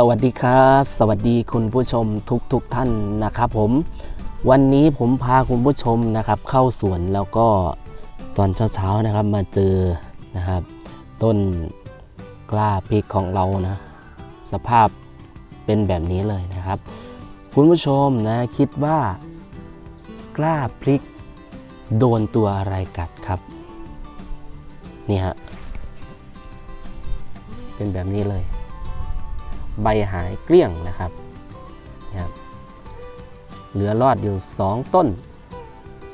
สวัสดีครับ สวัสดีคุณผู้ชมทุกทุกๆท่านนะครับผมวันนี้ผมพาคุณผู้ชมนะครับเข้าสวนแล้วก็ตอนเช้าๆนะครับมาเจอนะครับ ต้นกล้าพริกของเรานะ สภาพเป็นแบบนี้เลยนะครับ คุณผู้ชมนะคิดว่ากล้าพริกโดนตัวอะไรกัดครับนี่ฮะเป็นแบบนี้เลย ใบหายเกลี้ยงนะครับนะครับ เหลือรอดอยู่ 2 ต้น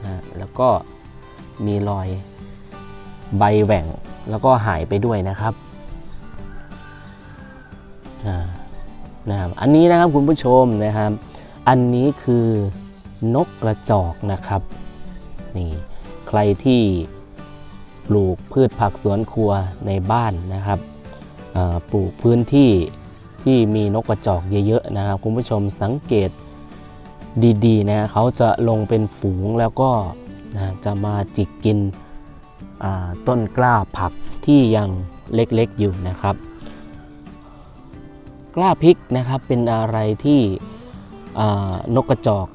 นะแล้วก็มีรอยใบแหว่งแล้วก็หายไปด้วยนะครับนะครับ อันนี้นะครับคุณผู้ชมนะครับ อันนี้คือนกกระจอกนะครับนี่ใครที่ปลูกพืชผักสวนครัวในบ้านนะครับปลูกพื้นที่ ที่มีนกกระจอกเยอะๆนะครับคุณผู้ชมสังเกตดีๆนะเขาจะลงเป็นฝูงแล้วก็นะจะมาจิกกินต้นกล้าผักที่ยังเล็กๆอยู่นะครับ กล้าพริกนะครับเป็นอะไรที่นกกระจอก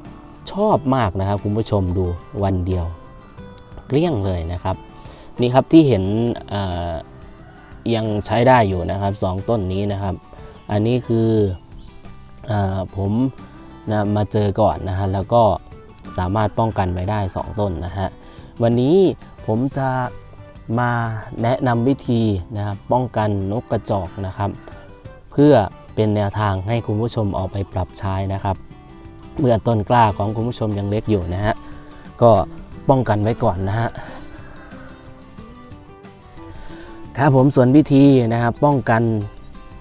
ชอบมากนะครับคุณผู้ชมดูวันเดียว เกลี้ยงเลยนะครับ นี่ครับที่เห็นยังใช้ได้อยู่นะครับสองต้นนี้นะครับ อันนี้คืออผมนะมาเจอก่อนนะฮะแล้วก็สามารถป้องกันไว้ได้ 2 ต้นนะฮะวันนี้ผมจะมาแนะนำวิธีนะครับป้องกันนกกระจอกนะครับ เพื่อเป็นแนวทางให้คุณผู้ชมเอาไปปรับใช้นะครับ เมื่อต้นกล้าของคุณผู้ชมยังเล็กอยู่นะฮะก็ป้องกันไว้ก่อนนะฮะครับผมส่วนวิธีนะครับป้องกัน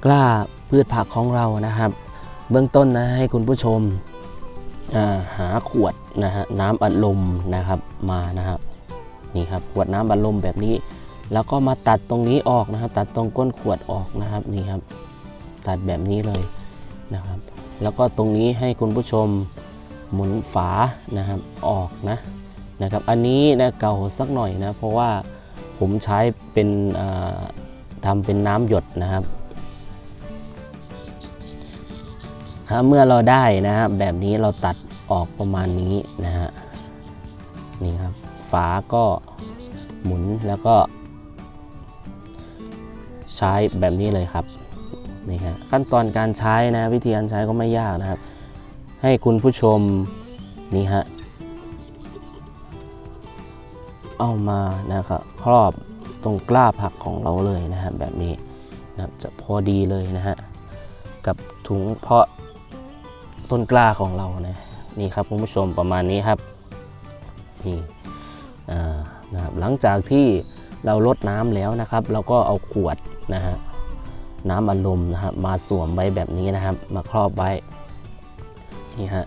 กล้า พืชผักของเรานะครับ เบื้องต้นนะให้คุณผู้ชมาหาขวดนะฮะน้ำอัดลมนะครับมานะครับนี่ครับขวดน้ำอัดลมแบบนี้ แล้วก็มาตัดตรงนี้ออกนะครับ ตัดตรงก้นขวดออกนะครับนี่ครับ ตัดแบบนี้เลยนะครับ แล้วก็ตรงนี้ให้คุณผู้ชมหมุนฝานะครับออกนะนะครับ อันนี้นะเก่าสักหน่อยนะ เพราะว่าผมใช้เป็นอ่าทำเป็นน้ำหยดนะครับ ครับเมื่อเราได้นะฮะแบบนี้เราตัดออกประมาณนี้นะฮะนี่ครับฝาก็หมุนแล้วก็ ใช้แบบนี้เลยครับนี่ฮะขั้นตอนการใช้นะวิธีการใช้ก็ไม่ยากนะครับ ให้คุณผู้ชมนี่ฮะเอามานะครับครอบตรงกล้าผักของเราเลยนะฮะแบบนี้นะครับจะพอดีเลยนะฮะกับถุงเพาะ ต้นกล้าของเรานะนี่ครับคุณผู้ชมประมาณนี้ครับนี่นะครับหลังจากที่เราลดน้ำแล้วนะครับ เราก็เอาขวดนะฮะน้ำอัดลมนะครับมาสวมไว้แบบนี้นะครับ มาครอบไว้นี่ฮะ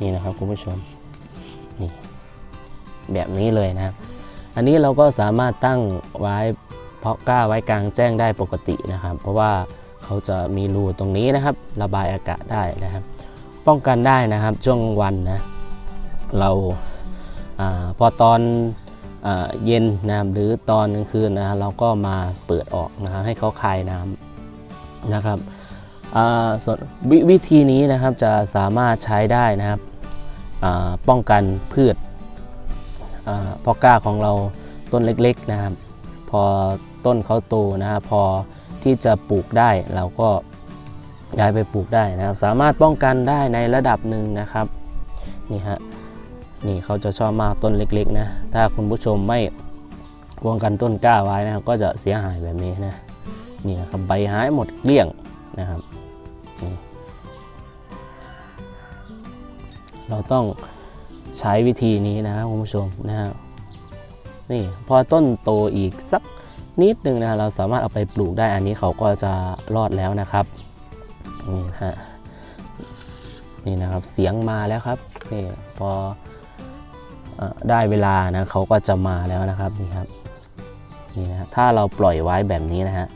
นี่นะครับคุณผู้ชมนี่แบบนี้เลยนะครับ อันนี้เราก็สามารถตั้งไว้เพาะกล้าไว้กลางแจ้งได้ปกตินะครับ เพราะว่าเขาจะมีรูตรงนี้นะครับ ระบายอากาศได้นะครับ ป้องกันได้นะครับช่วงวันนะเราอาพอตอนอเย็นนะครับหรือตอนกลางคืนนะเราก็มาเปิดออกนะครับให้เขาคายน้ำนะครับส่วนววิธีนี้นะครับจะสามารถใช้ได้นะครับป้องกันพืช อ่าพอก้าของเราต้นเล็กๆนะครับ พอต้นเขาโตนะครับพอที่จะปลูกได้เราก็ย้ายไปปลูกได้นะครับ สามารถป้องกันได้ในระดับหนึ่งนะครับนี่ฮะนี่เขาจะชอบมากต้นเล็กๆนะถ้าคุณผู้ชมไม่ป้องกันต้นกล้าไว้นะครับ ก็จะเสียหายแบบนี้นะนี่นะครับใบหายหมดเกลี้ยงนะครับเราต้อง ใช้วิธีนี้นะครับคุณผู้ชมนะครับนี่พอต้นโตอีกสักนิดนึงนะเราสามารถเอาไปปลูกได้อันนี้เขาก็จะรอดแล้วนะครับนี่ฮะนี่นะครับเสียงมาแล้วครับนี่พออได้เวลานะเขาก็จะมาแล้วนะครับนี่ครับนี่นะถ้าเราปล่อยไว้แบบนี้นะฮะ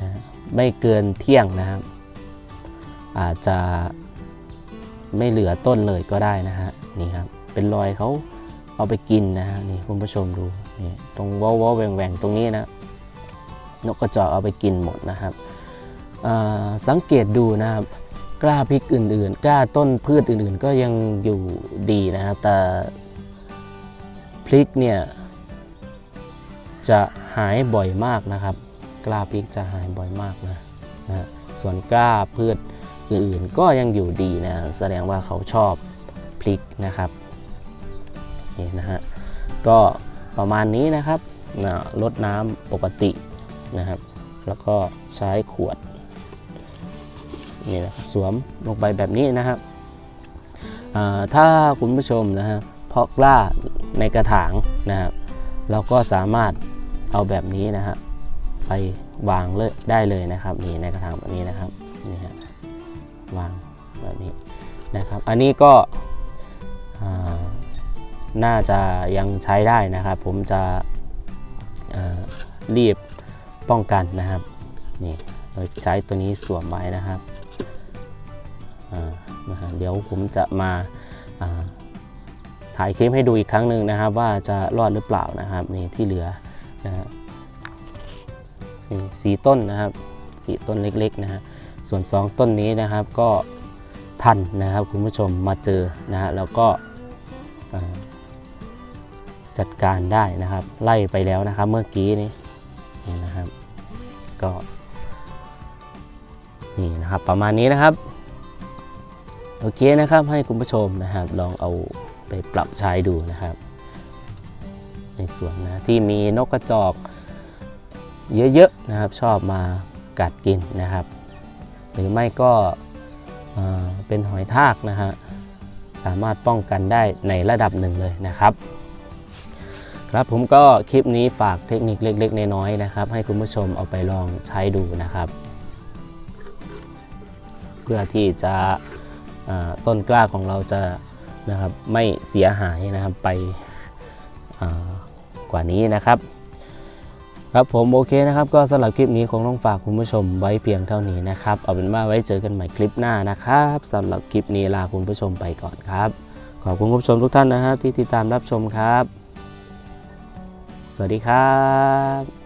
นะฮะไม่เกินเที่ยงนะครับ อาจจะไม่เหลือต้นเลยก็ได้นะฮะนี่ครับ เป็นรอยเขาเอาไปกินนะฮะนี่คุณผู้ชมดูนี่ตรงว้าวๆแหว่งๆตรงนี้นะนกกระจอกเอาไปกินหมดนะครับสังเกตดูนะครับกล้าพริกอื่นๆกล้าต้นพืชอื่นๆ ก็ยังอยู่ดีนะครับแต่พริกเนี่ยจะหายบ่อยมากนะครับ กล้าพริกจะหายบ่อยมากนะนะส่วนกล้าพืชอื่นๆ ก็ยังอยู่ดีนะแสดงว่าเขาชอบพริกนะครับ นี่นะฮะก็ประมาณนี้นะครับนะลดน้ำปกตินะครับ แล้วก็ใช้ขวดนี่นะสวมลงไปแบบนี้นะครับถ้าคุณผู้ชมนะฮะเพาะกล้าในกระถางนะครับ เราก็สามารถเอาแบบนี้นะฮะไปวางเลยได้เลยนะครับนี่ในกระถางแบบนี้นะครับนี่ฮะวางแบบนี้นะครับ อันนี้ก็ น่าจะยังใช้ได้นะครับ ผมจะรีบป้องกันนะครับนี่โดยใช้ตัวนี้สวมไว้นะครับเดี๋ยวผมจะมาถ่ายคลิปให้ดูอีกครั้งหนึ่งนะครับ ว่าจะรอดหรือเปล่านะครับนี่ที่เหลือนะนี่สีต้นนะครับสีต้นเล็กๆนะฮะส่วน 2 ต้นนี้นะครับก็ทันนะครับคุณผู้ชมมาเจอนะฮะแล้วก็ จัดการได้นะครับ ไล่ไปแล้วนะครับ เมื่อกี้นี้นี่นะครับ ก็นี่นะครับประมาณนี้นะครับโอเคนะครับให้คุณผู้ชมนะครับ ลองเอาไปปรับใช้ดูนะครับ ในส่วนนะที่มีนกกระจอกเยอะๆนะครับ ชอบมากัดกินนะครับ หรือไม่ก็เอ่อเป็นหอยทากนะฮะสามารถป้องกันได้ในระดับหนึ่งเลยนะครับ ครับผมก็คลิปนี้ฝากเทคนิคเล็กๆน้อยๆนะครับ ให้คุณผู้ชมเอาไปลองใช้ดูนะครับ เพื่อที่จะต้นกล้าของเราจะนะครับไม่เสียหายนะครับไปกว่านี้นะครับ ครับผมโอเคนะครับ ก็สำหรับคลิปนี้คงต้องฝากคุณผู้ชมไว้เพียงเท่านี้นะครับ เอาเป็นว่าไว้เจอกันใหม่คลิปหน้านะครับสำหรับคลิปนี้ลาคุณผู้ชมไปก่อนครับ ขอบคุณคุณผู้ชมทุกท่านนะครับที่ติดตามรับชมครับ สวัสดีครับ